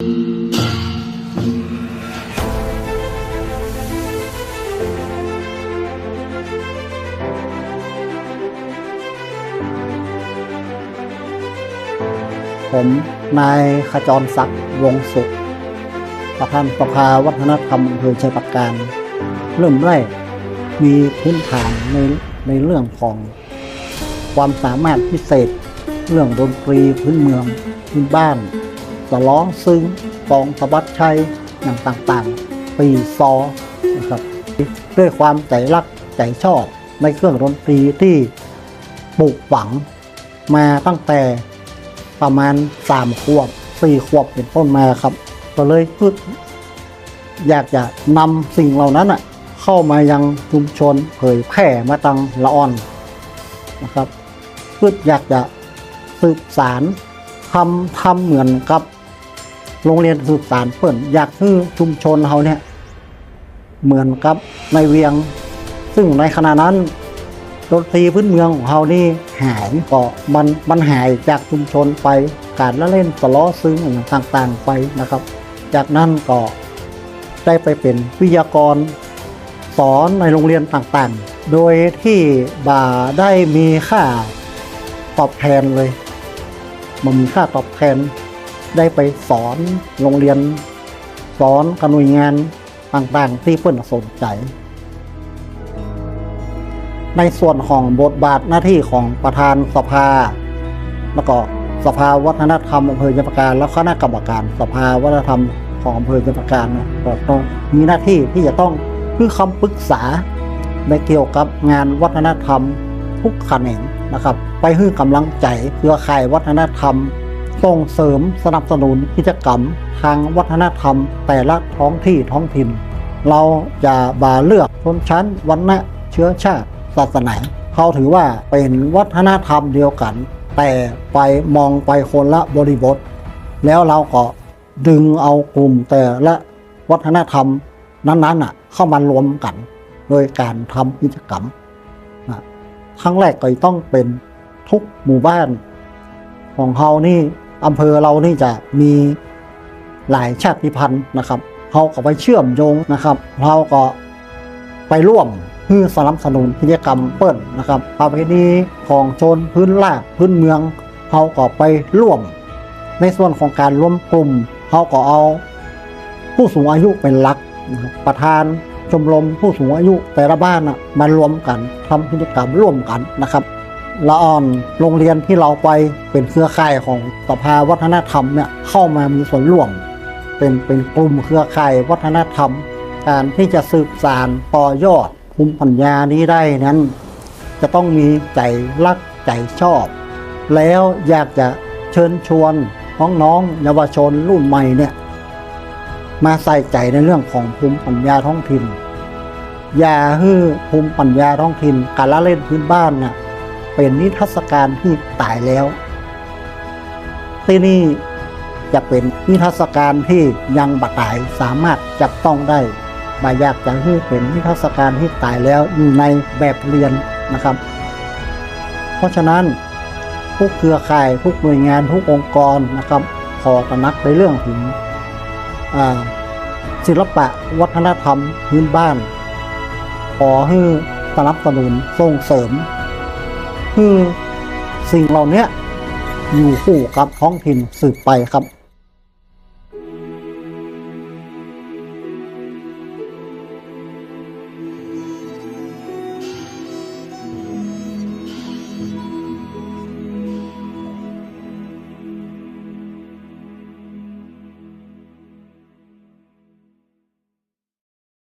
ผมนายขจรศักดิ์วงศ์สุข ประธานสภาวัฒนธรรมอำเภอชัยปราการ เริ่มแรกมีพื้นฐานในในเรื่องของความสามารถพิเศษ เรื่องดนตรีพื้นเมืองพื้นบ้าน สล้อซึ้งกองสะบัดชัยอย่างต่างๆ ปีซอนะครับด้วยความใจรักใจชอบในเครื่องดนตรีที่ปลูกฝังมาตั้งแต่ประมาณสามขวบสี่ขวบเป็นต้นมาครับ ก็เลยพูดอยากจะนำสิ่งเหล่านั้นอะเข้ามายังชุมชนเผยแผ่มาตังละอ่อนนะครับพื่อยากจะสืบสารทำทำเหมือนกับ โรงเรียนสืบสารเปิ่นอยากให้ชุมชนเขาเนี่ย เหมือนกับในเวียง ซึ่งในขณะนั้นดนตรีพื้นเมืองของเขานี่หายก็มันมันหายจากชุมชนไปการละเล่นสล้อซึ้งอย่างต่างๆไปนะครับ จากนั้นก็ได้ไปเป็นวิทยากร สอนในโรงเรียนต่างๆ โดยที่บ่าได้มีค่าตอบแทนเลยมันมีค่าตอบแทน ได้ไปสอนโรงเรียน สอนกับหน่วยงานต่างๆ ที่เพื่อนสนใจ ในส่วนของบทบาทหน้าที่ของประธานสภา แล้วก็สภาวัฒนธรรมอำเภอยมการและคณะกรรมการ สภาวัฒนธรรมของอำเภอยมการนี่ยก็ต้องมีหน้าที่ที่จะต้องคือคำปรึกษาในเกี่ยวกับงานวัฒนธรรมทุกแขนงนะครับ ไปให้กำลังใจเครือข่ายวัฒนธรรม ส่งเสริมสนับสนุนกิจกรรม ทางวัฒนธรรม แต่ละท้องที่ท้องถิ่น เราจะบาเลือกชนชั้นวรรณะเชื้อชาติศาสนาเขาถือว่าเป็นวัฒนธรรมเดียวกัน แต่ไปมองไปคนละบริบท แล้วเราก็ดึงเอากลุ่มแต่ละวัฒนธรรมนั้นๆน่ะเข้ามารวมกัน โดยการทำกิจกรรมนะครั้งแรกก็ต้องเป็นทุกหมู่บ้านของเรานี่ อำเภอเรานี่จะมีหลายชาติพันธุ์นะครับเราก็ไปเชื่อมโยงนะครับเราก็ไปร่วมเพื่อสนับสนุนกิจกรรมเปิ้ลนะครับประเพณีของชนพื้นลาบพื้นเมืองเราก็ไปร่วม ในส่วนของการรวมกลุ่มเราก็เอาผู้สูงอายุเป็นหลักประธานชมรมผู้สูงอายุแต่ละบ้านน่ะมารวมกันทำกิจกรรมร่วมกันนะครับ ละอ่อนโรงเรียนที่เราไปเป็นเครือข่ายของสภาวัฒนธรรมเนี่ยเข้ามามีส่วนร่วม เป็นเป็นกลุ่มเครือข่ายวัฒนธรรม การที่จะสืบสานต่อยอดภูมิปัญญานี้ได้นั้น จะต้องมีใจรักใจชอบ แล้วอยากจะเชิญชวนน้องๆเยาวชนรุ่นใหม่เนี่ยมาใส่ใจในเรื่องของภูมิปัญญาท้องถิ่น อย่าให้ภูมิปัญญาท้องถิ่นการละเล่นพื้นบ้านน่ะ เป็นนิทรรศการที่ตายแล้ว ที่นี่จะเป็นนิทรรศการที่ยังบัตายสามารถจับต้องได้บายากจะให้เป็นนิทรรศการที่ตายแล้วอยู่ในแบบเรียนนะครับ เพราะฉะนั้นทุกเครือข่ายทุกหน่วยงานทุกองค์กรนะครับขอตระหนักในเรื่องถึงศิลปะวัฒนธรรมพื้นบ้าน ขอให้สนับสนุนส่งเสริม คือสิ่งเหล่านี้อยู่คู่กับท้องถิ่นสืบไปครับ